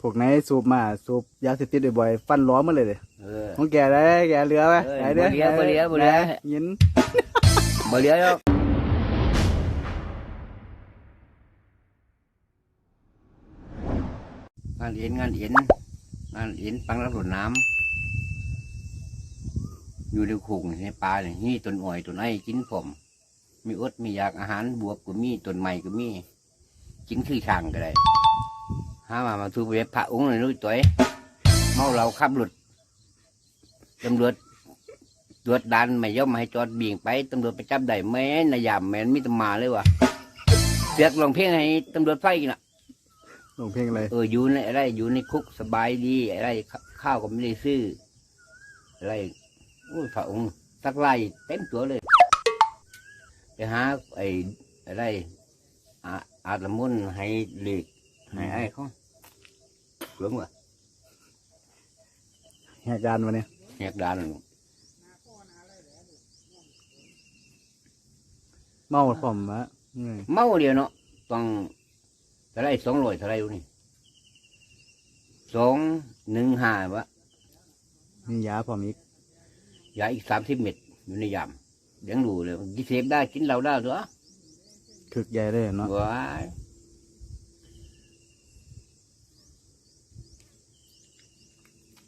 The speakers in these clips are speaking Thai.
พวกไหนสูบมาสูบยาเสพติดบ่อยๆฟันล้อมันเลยเด้เออ ของแกได้แกเหลือไหมเออไหนเด้บ่เหลือบ่เหลือบ่เหลือ ไหนยินบ่เหลือแล้วงานเอ็นงานเอ็นงานเอ็นปังรับรดน้ำอยู่ในขุงในป่าเนี่ยนี่ต้นอ้อยต้นไอ้กินผม มีอดมีอยากอาหารบวบก็มีต้นไม้ก็มี กินคือช่างก็ได้ หามามาทูไปพระองค์เลยนุ้ยตัวเมาเราขับรถตำรวจตรวจดันไม่ยอมให้จอดเบี่ยงไปตำรวจไปจับได้แม่นายามแม่นมิตรมาเลยวะเสือกลองเพลงให้ตำรวจไฟกินอะลงเพลงอะไรเอออยู่ในอะไรอยู่ในคุกสบายดีอะไรข้าวก็ไม่ได้ซื้ออะไรโอ้ยพระองค์สักไล่เต็มตัวเลย ไปหาไอ้อะไรอาอาตมุนให้เหล็กให้ไอ้เขา หลงวะเหตุการณ์วันนี้แหกดานเมาผมอะอืมเมาเดียวเนาะต้องเท่าไรสองร้อยเท่าไรอยู่นี่สองหนึ่งห้าวะมียาผมอีกยาอีกสามสิบเม็ดอยู่ในยามเลี้ยงดูเลยกินเสพได้กินเหล้าได้ตัวคึกใหญ่เลยเนาะว้าย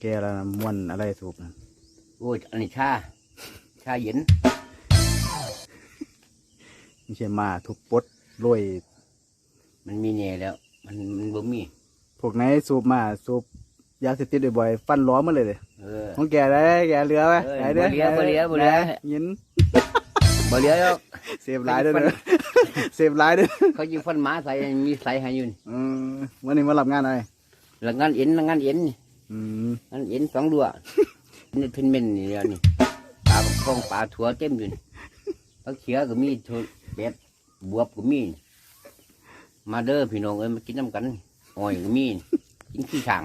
แกแล้วนะม่วนอะไรสูบนะโอ้ยอันนี้ชา ชาเย็นไม่ใช่มาทุบปดโรยมันมีแน่แล้ว มันมันบ่มี พวกไหนสูบมาสูบยาเสพติดบ่อยๆฟันล้อมันเลยเด้เออ ของแกได้แกเหลือไหมเออไหนเด้บ่เหลือบ่เหลือบ่เหลือไหนยินบ่เหลือแล้ว เสพหลายเด้วยนะเสพหลายเด้วยเขายิงฟันหมาใส่มีใส่ให้อยู่นี่อืมวันนี้มารับงานอะไรแล้วงานเอ็นแล้วงานเอ็นนี่ อืมงานเห็นสองดัวนี่ทินเม่นนี่เดียวนี่ปลากองปลาถั่วเต็มอยู่นี่ผักเขียก็มีถั่วเป็ดบวบก็มี มาเด้อพี่น้องเอ้ยมากินน้ำกันอ้อยก็มีกินขี้ช่าง